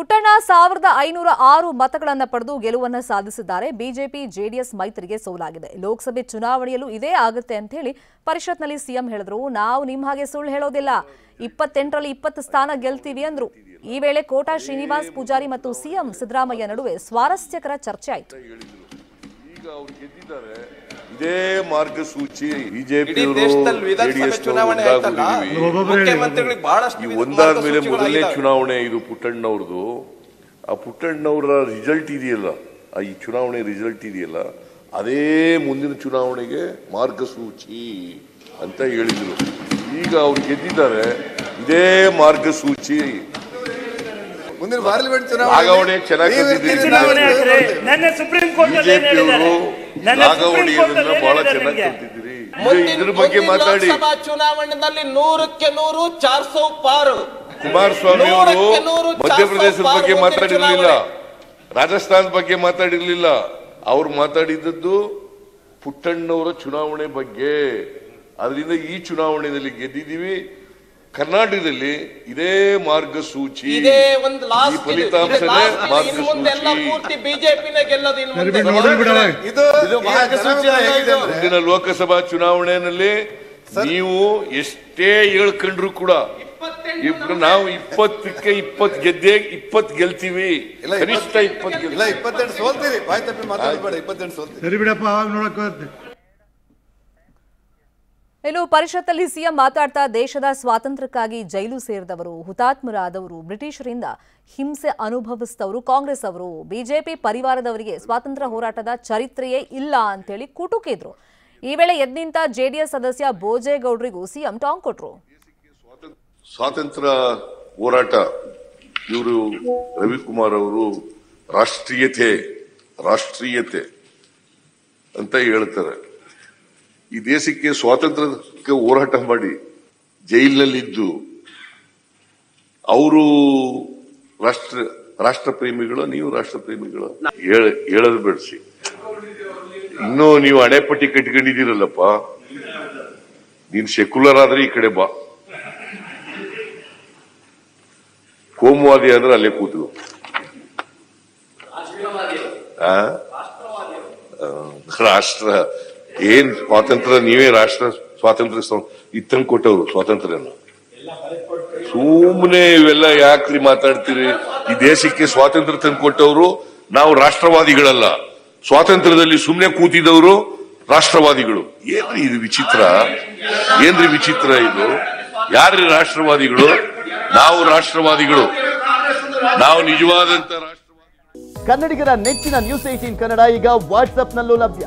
ಪುಟ್ಟಣ್ಣ ಸಾವಿರದ ಐನೂರ ಆರು ಮತಗಳನ್ನು ಪಡೆದು ಗೆಲುವನ್ನು ಸಾಧಿಸಿದ್ದಾರೆ. BJP, JDS ಮೈತ್ರಿಗೆ ಸೋಲಾಗಿದೆ. ಲೋಕಸಭೆ ಚುನಾವಣೆಯಲ್ಲೂ ಇದೇ ಆಗುತ್ತೆ ಅಂತ ಹೇಳಿ ಪರಿಷತ್ನಲ್ಲಿ ಸಿಎಂ ಹೇಳಿದ್ರು. ನಾವು ನಿಮ್ಮ ಹಾಗೆ ಸುಳ್ಳು ಹೇಳೋದಿಲ್ಲ. ಇಪ್ಪತ್ತೆಂಟರಲ್ಲಿ ಇಪ್ಪತ್ತು ಸ್ಥಾನ ಗೆಲ್ತೀವಿ ಅಂದ್ರು. ಈ ವೇಳೆ ಕೋಟಾ ಶ್ರೀನಿವಾಸ್ ಪೂಜಾರಿ ಮತ್ತು ಸಿಎಂ ಸಿದ್ದರಾಮಯ್ಯ ನಡುವೆ ಸ್ವಾರಸ್ಯಕರ ಚರ್ಚೆ ಆಯಿತು. ಈಗ ಅವ್ರು ಗೆದ್ದಿದ್ದಾರೆ. ಇದೇ ಮಾರ್ಗಸೂಚಿ ಬಿಜೆಪಿ ಒಂದಾದ ಮೇಲೆ ಮೊದಲನೇ ಚುನಾವಣೆ ಇದು ಪುಟ್ಟಣ್ಣವ್ರದ್ದು. ಆ ಪುಟ್ಟಣ್ಣವರ ರಿಸಲ್ಟ್ ಇದೆಯಲ್ಲ? ಆ ಈ ಚುನಾವಣೆ ರಿಸಲ್ಟ್ ಇದೆಯಲ್ಲ? ಅದೇ ಮುಂದಿನ ಚುನಾವಣೆಗೆ ಮಾರ್ಗಸೂಚಿ ಅಂತ ಹೇಳಿದ್ರು. ಈಗ ಅವ್ರು ಗೆದ್ದಿದ್ದಾರೆ. ಇದೇ ಮಾರ್ಗಸೂಚಿ. ಮುಂದಿನ ಪಾರ್ಲಿಮೆಂಟ್ ಚುನಾವಣೆ ನನ್ನ ಸುಪ್ರೀಂ ಕೋರ್ಟ್ ಏನ್ ಬಹಳ ಚೆನ್ನಾಗಿ ಕಲ್ತಿದ್ದೀರಿ ಇದ್ರ ಬಗ್ಗೆ ಮಾತಾಡಿ. ಚುನಾವಣೆಯಲ್ಲಿ ನೂರಕ್ಕೆ ನೂರು ಚಾರ್ ಸೌ ಪಾರು. ಕುಮಾರಸ್ವಾಮಿ ಅವರು ಮಧ್ಯಪ್ರದೇಶದ ಬಗ್ಗೆ ಮಾತಾಡಿರಲಿಲ್ಲ. ರಾಜಸ್ಥಾನ ಬಗ್ಗೆ ಮಾತಾಡಿರಲಿಲ್ಲ. ಅವ್ರು ಮಾತಾಡಿದ್ದದ್ದು ಪುಟ್ಟಣ್ಣವರ ಚುನಾವಣೆ ಬಗ್ಗೆ. ಅದರಿಂದ ಈ ಚುನಾವಣೆಯಲ್ಲಿ ಗೆದ್ದಿದ್ದೀವಿ. ಕರ್ನಾಟಕದಲ್ಲಿ ಇದೇ ಮಾರ್ಗಸೂಚಿ ಇದೇ ಒಂದು ಲಾಸ್ಟ್ ಫಲಿತಾಂಶನೇ ಮಾರ್ಗಸೂಚಿ. ಪೂರ್ತಿ ಬಿಜೆಪಿನೇ ಗೆಲ್ಲೋದು ಇನ್ನು ಇದು ಇದು ಮಾರ್ಗಸೂಚಿ ಹೇಗಿದೆ ಅಂದ್ರೆ ಮುಂದಿನ ಲೋಕಸಭಾ ಚುನಾವಣೆಯಲ್ಲಿ ನೀವು ಎಷ್ಟೇ ಹೇಳ್ಕೊಂಡ್ರು ಕೂಡ ಇಬ್ರು ನಾವು ಇಪ್ಪತ್ತಕ್ಕೆ ಇಪ್ಪತ್ ಗೆದ್ದೆ ಇಪ್ಪತ್ ಗೆಲ್ತೀವಿ. ಕನಿಷ್ಠ ಇಪ್ಪತ್ತು ಗೆಲ್ಲ ಇಪ್ಪತ್ತೆಂಟು ಸೋಲ್ತೀರಿ. ಬಾಯ್ ತಪ್ಪಿ ಮಾತಾಡಬೇಡ ಇಪ್ಪತ್ತೆಂಟು ಸೋಲ್ತೀರಿ. ಸರಿ ಬಿಡಪ್ಪ ಇನ್ನು ಪರಿಷತ್ತಲ್ಲಿ ಸಿಎಂ ಮಾತಾಡ್ತಾ ದೇಶದ ಸ್ವಾತಂತ್ರ್ಯಕ್ಕಾಗಿ ಜೈಲು ಸೇರಿದವರು, ಹುತಾತ್ಮರಾದವರು, ಬ್ರಿಟಿಷರಿಂದ ಹಿಂಸೆ ಅನುಭವಿಸಿದವರು ಕಾಂಗ್ರೆಸ್ ಅವರು. ಬಿಜೆಪಿ ಪರಿವಾರದವರಿಗೆ ಸ್ವಾತಂತ್ರ್ಯ ಹೋರಾಟದ ಚರಿತ್ರೆಯೇ ಇಲ್ಲ ಅಂತೇಳಿ ಕುಟುಕಿದ್ರು. ಈ ವೇಳೆ ಎದ್ನಿಂತ ಜೆಡಿಎಸ್ ಸದಸ್ಯ ಬೋಜೇಗೌಡರಿಗೂ ಸಿಎಂ ಟಾಂಗ್ ಕೊಟ್ರು. ಸ್ವಾತಂತ್ರ್ಯ ಹೋರಾಟ, ಇವರು ರವಿಕುಮಾರ್ ಅವರು ರಾಷ್ಟ್ರೀಯತೆ ರಾಷ್ಟ್ರೀಯತೆ ಅಂತ ಹೇಳ್ತಾರೆ. ಈ ದೇಶಕ್ಕೆ ಸ್ವಾತಂತ್ರ್ಯಕ್ಕೆ ಹೋರಾಟ ಮಾಡಿ ಜೈಲಿನಲ್ಲಿದ್ದು ಅವರು ರಾಷ್ಟ್ರ ರಾಷ್ಟ್ರ ಪ್ರೇಮಿಗಳು ನೀವು ರಾಷ್ಟ್ರ ಪ್ರೇಮಿಗಳು ಹೇಳ- ಹೇಳೋದು ಬಿಡಿಸಿ. ಇನ್ನೂ ನೀವು ಹಣೆಪಟ್ಟಿ ಕಟ್ಕೊಂಡಿದ್ದೀರಲ್ಲಪ್ಪ. ನೀನ್ ಸೆಕ್ಯುಲರ್ ಆದ್ರೆ ಈ ಕಡೆ ಬಾ. ಕೋಮುವಾದಿ ಆದ್ರೆ ಅಲ್ಲೇ ಕೂತು ರಾಷ್ಟ್ರ. ಏನ್ ಸ್ವಾತಂತ್ರ್ಯ, ನೀವೇ ರಾಷ್ಟ್ರ ಸ್ವಾತಂತ್ರ್ಯ ಇತ್ತಂಗ್ ಕೊಟ್ಟವ್ರು ಸ್ವಾತಂತ್ರ್ಯ ಸುಮ್ಮನೆ ಇವೆಲ್ಲ ಯಾಕ್ರಿ ಮಾತಾಡ್ತೀರಿ? ಈ ದೇಶಕ್ಕೆ ಸ್ವಾತಂತ್ರ್ಯ ತಂದು ಕೊಟ್ಟವರು ನಾವು ರಾಷ್ಟ್ರವಾದಿಗಳಲ್ಲ. ಸ್ವಾತಂತ್ರ್ಯದಲ್ಲಿ ಸುಮ್ಮನೆ ಕೂತಿದವರು ರಾಷ್ಟ್ರವಾದಿಗಳು. ಏನ್ರಿ ಇದು ವಿಚಿತ್ರ? ಏನ್ರಿ ವಿಚಿತ್ರ ಇದು? ಯಾರ್ರಿ ರಾಷ್ಟ್ರವಾದಿಗಳು? ನಾವು ರಾಷ್ಟ್ರವಾದಿಗಳು. ನಾವು ನಿಜವಾದಂತ ರಾಷ್ಟ್ರವಾದಿ ಕನ್ನಡಿಗರ ನೆಚ್ಚಿನ ನ್ಯೂಸ್ ಏಟೀನ್ ಕನ್ನಡ ಈಗ ವಾಟ್ಸ್ಆಪ್ನಲ್ಲೂ ಲಭ್ಯ.